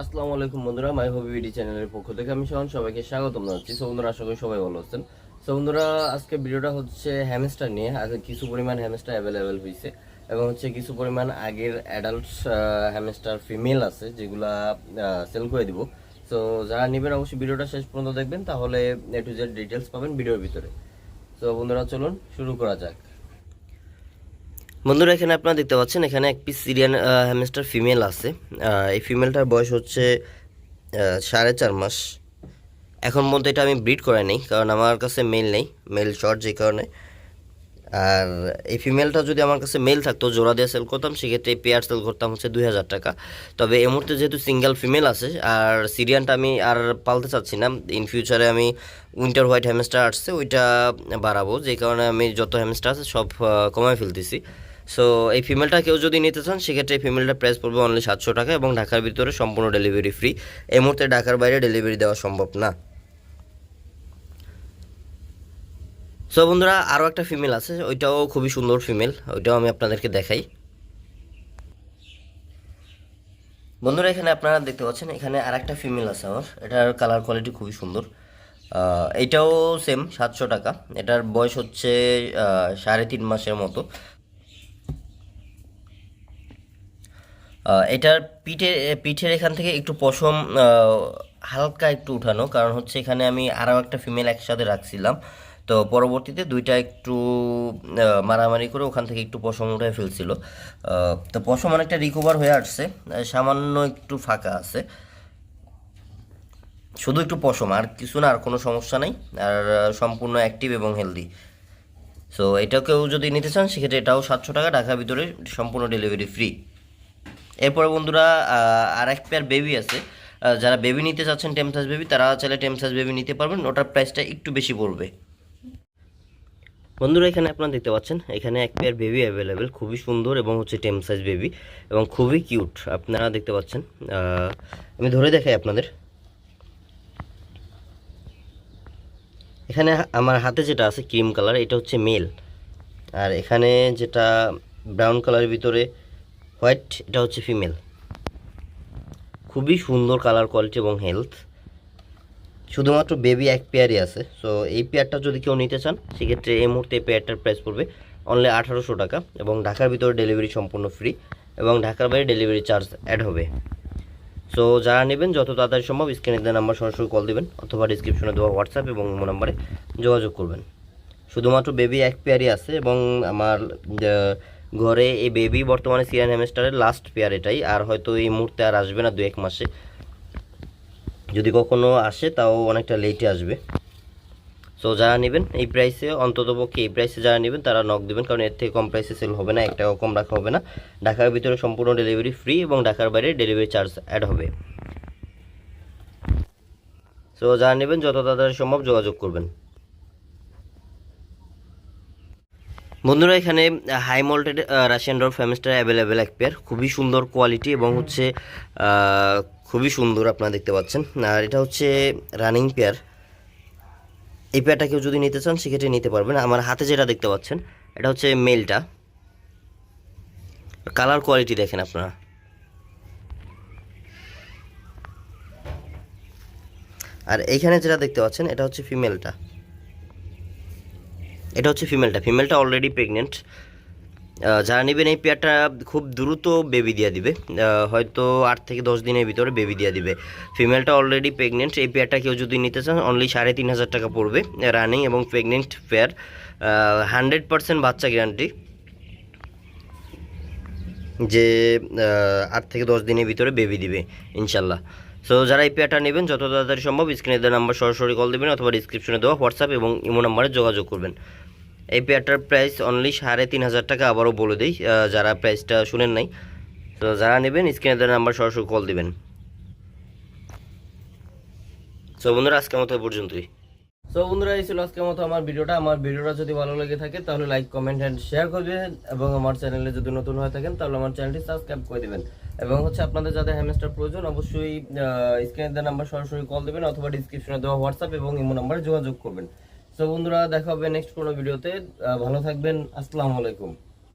আসসালামু আলাইকুম বন্ধুরা মাই হবি ভিডি চ্যানেলের পক্ষ থেকে আমি সহন সবাইকে স্বাগতম জানাচ্ছি। সো বন্ধুরা, আশা করি সবাই ভালো আছেন। সো বন্ধুরা, আজকে ভিডিওটা হচ্ছে হ্যামস্টার নিয়ে। আগে কিছু পরিমাণ হ্যামস্টার অ্যাভেলেবেল হয়েছে এবং হচ্ছে কিছু পরিমাণ আগের অ্যাডাল্ট হ্যামস্টার ফিমেল আছে যেগুলা সেল করে দিব। সো যারা নেবেন অবশ্যই ভিডিওটা শেষ পর্যন্ত দেখবেন, তাহলে এ টু জেড ডিটেলস পাবেন ভিডিওর ভিতরে। সো বন্ধুরা, চলুন শুরু করা যাক। বন্ধুরা, এখানে আপনারা দেখতে পাচ্ছেন, এখানে এক পিস সিরিয়ান হ্যামস্টার ফিমেল আছে। এই ফিমেলটার বয়স হচ্ছে সাড়ে চার মাস। এখন পর্যন্ত এটা আমি ব্রিড করে নেই, কারণ আমার কাছে মেল নেই মেল শর্ট যে কারণে। আর এই ফিমেলটা যদি আমার কাছে মেল থাকতো, জোড়া দিয়ে সেল করতাম, সেক্ষেত্রে পেয়ার সেল করতাম হচ্ছে দুই হাজার টাকা। তবে এই মুহূর্তে যেহেতু সিঙ্গেল ফিমেল আছে, আর সিরিয়ানটা আমি আর পালতে চাচ্ছি না ইন ফিউচারে আমি উইন্টার হোয়াইট হ্যামস্টার আসছে, ওইটা বাড়াবো। যে কারণে আমি যত হ্যামস্টার আছে, সব কমায় ফেলতেছি। সো এই ফিমেলটা কেউ যদি নিতে চান সেক্ষেত্রে এই ফিমেলটা প্রাইস পড়বে অনলি সাতশো টাকা এবং ঢাকার ভিতরে সম্পূর্ণ ডেলিভারি ফ্রি এই মুহূর্তে ঢাকার বাইরে ডেলিভারি দেওয়া সম্ভব না। সো বন্ধুরা আরও একটা ফিমেল আছে ওইটাও খুবই সুন্দর ফিমেল ওইটাও আমি আপনাদেরকে দেখাই। বন্ধুরা এখানে আপনারা দেখতে পাচ্ছেন এখানে আর একটা ফিমেল আছে আমার এটার কালার কোয়ালিটি খুবই সুন্দর। আহ, এইটাও সেম সাতশো টাকা। এটার বয়স হচ্ছে সাড়ে তিন মাসের মতো। এটার পিঠে, পিঠের এখান থেকে একটু পশম হালকা একটু উঠানো, কারণ হচ্ছে এখানে আমি আরও একটা ফিমেল একসাথে রাখছিলাম। তো পরবর্তীতে দুইটা একটু মারামারি করে ওখান থেকে একটু পশম উঠে ফেলছিল। তো পশম অনেকটা রিকভার হয়ে আসছে সামান্য একটু ফাঁকা আছে। শুধু একটু পশম, আর কিছু না, আর কোনো সমস্যা নেই। আর সম্পূর্ণ অ্যাক্টিভ এবং হেলদি সো এটাকেও যদি নিতে চান, সেক্ষেত্রে এটাও সাতশো টাকা ঢাকার ভিতরে সম্পূর্ণ ডেলিভারি ফ্রি এরপরে বন্ধুরা আর এক পেয়ার বেবি আছে। যারা বেবি নিতে চাচ্ছেন টেমসাস বেবি তারা চাইলে টেমসাস বেবি নিতে পারবেন। ওটার প্রাইসটা একটু বেশি পড়বে। বন্ধুরা, এখানে আপনারা দেখতে পাচ্ছেন, এখানে এক পেয়ার বেবি অ্যাভেলেবেল খুবই সুন্দর এবং হচ্ছে টেম সাইজ বেবি এবং খুবই কিউট আপনারা দেখতে পাচ্ছেন আমি ধরে দেখাই আপনাদের। এখানে আমার হাতে যেটা আছে ক্রিম কালার এটা হচ্ছে মেল আর এখানে যেটা ব্রাউন কালারের ভিতরে হোয়াইট, এটা হচ্ছে ফিমেল। খুবই সুন্দর কালার কোয়ালিটি এবং হেলথ শুধুমাত্র বেবি এক পেয়ারই আছে সো এই পেয়ারটা যদি কেউ নিতে চান, সেক্ষেত্রে এই মুহূর্তে এই পেয়ারটার প্রাইস পড়বে অনলি আঠারোশো টাকা এবং ঢাকার ভিতরে ডেলিভারি সম্পূর্ণ ফ্রি এবং ঢাকার বাইরে ডেলিভারি চার্জ অ্যাড হবে। সো যারা নেবেন, যত তাড়াতাড়ি সম্ভব স্ক্রিনে দেওয়া নাম্বার সরাসরি কল দিবেন অথবা ডিসক্রিপশনে দেওয়া হোয়াটসঅ্যাপ এবং নাম্বারে যোগাযোগ করবেন। শুধুমাত্র বেবি এক পেয়ারই আছে এবং আমার ঘরে এই বেবি বর্তমানে সিরিয়ান হ্যামস্টারের লাস্ট পেয়ার এটাই, আর হয়তো এই মুহূর্তে আর আসবে না দু এক মাসে। যদি কখনো আসে, তাও অনেকটা লেটে আসবে। সো যারা নেবেন এই প্রাইসে অন্তত পক্ষে এই প্রাইসে যারা নেবেন, তারা নক দেবেন, কারণ এর থেকে কম প্রাইসে সেল হবে না এক টাকাও কম রাখা হবে না। ঢাকার ভিতরে সম্পূর্ণ ডেলিভারি ফ্রি এবং ঢাকার বাইরে ডেলিভারি চার্জ অ্যাড হবে। সো যারা নেবেন, যত তাড়াতাড়ি সম্ভব যোগাযোগ করবেন। বন্ধুরা, এখানে হাই মল্টেড রাশিয়ান ডর ফ্যামিস্টার অ্যাভেলেবেল এক পেয়ার খুবই সুন্দর কোয়ালিটি এবং হচ্ছে খুবই সুন্দর আপনারা দেখতে পাচ্ছেন। আর এটা হচ্ছে রানিং পেয়ার এই পেয়ারটা কেউ যদি নিতে চান, সেক্ষেত্রে নিতে পারবেন। আমার হাতে যেটা দেখতে পাচ্ছেন, এটা হচ্ছে মেলটা কালার কোয়ালিটি দেখেন আপনারা। আর এইখানে যেটা দেখতে পাচ্ছেন, এটা হচ্ছে ফিমেলটা এটা হচ্ছে ফিমেলটা ফিমেলটা অলরেডি প্রেগনেন্ট যারা নেবেন এই পেয়ারটা খুব দ্রুত বেবি দিয়ে দিবে। হয়তো আট থেকে দশ দিনের ভিতরে বেবি দিয়ে দিবে। ফিমেলটা অলরেডি প্রেগনেন্ট এই পেয়ারটা কেউ যদি নিতে চান অনলি সাড়ে তিন হাজার টাকা পড়বে রানিং এবং প্রেগনেন্ট পেয়ার হান্ড্রেড পার্সেন্ট বাচ্চা গ্যারান্টি যে আট থেকে দশ দিনের ভিতরে বেবি দিবে, ইনশাল্লাহ। সো যারা এই পেয়ারটা নেবেন, যত তাড়াতাড়ি সম্ভব স্ক্রিনে দেওয়া নাম্বার সরাসরি কল দেবেন অথবা ডিসক্রিপশনে দেওয়া হোয়াটসঅ্যাপ এবং ইমো নাম্বারে যোগাযোগ করবেন। এই পেয়ারটার প্রাইস অনলি সাড়ে তিন হাজার টাকা আবারও বলে দিই যারা প্রাইসটা শুনেন নাই। তো যারা নেবেন স্ক্রিনে দেওয়া নাম্বার সরাসরি কল দিবেন। সো বন্ধুরা, আজকের মতো পর্যন্তই। সো বন্ধুরা, এই ছিল আজকের মতো আমার ভিডিওটা। আমার ভিডিওটা যদি ভালো লেগে থাকে, তাহলে লাইক কমেন্ট অ্যান্ড শেয়ার করবেন। এবং আমার চ্যানেলে যদি নতুন হয়ে থাকেন, তাহলে আমার চ্যানেলটি সাবস্ক্রাইব করে দেবেন। এবং হচ্ছে, আপনাদের যাদের হ্যামস্টার প্রয়োজন, অবশ্যই স্ক্রিনে দেওয়া নাম্বার সরাসরি কল দেবেন, অথবা ডিসক্রিপশনে দেওয়া হোয়াটসঅ্যাপ এবং ইমো নাম্বারে যোগাযোগ করবেন। সো বন্ধুরা দেখা হবে নেক্সট কোনো ভিডিওতে ভালো থাকবেন। আসসালামু আলাইকুম।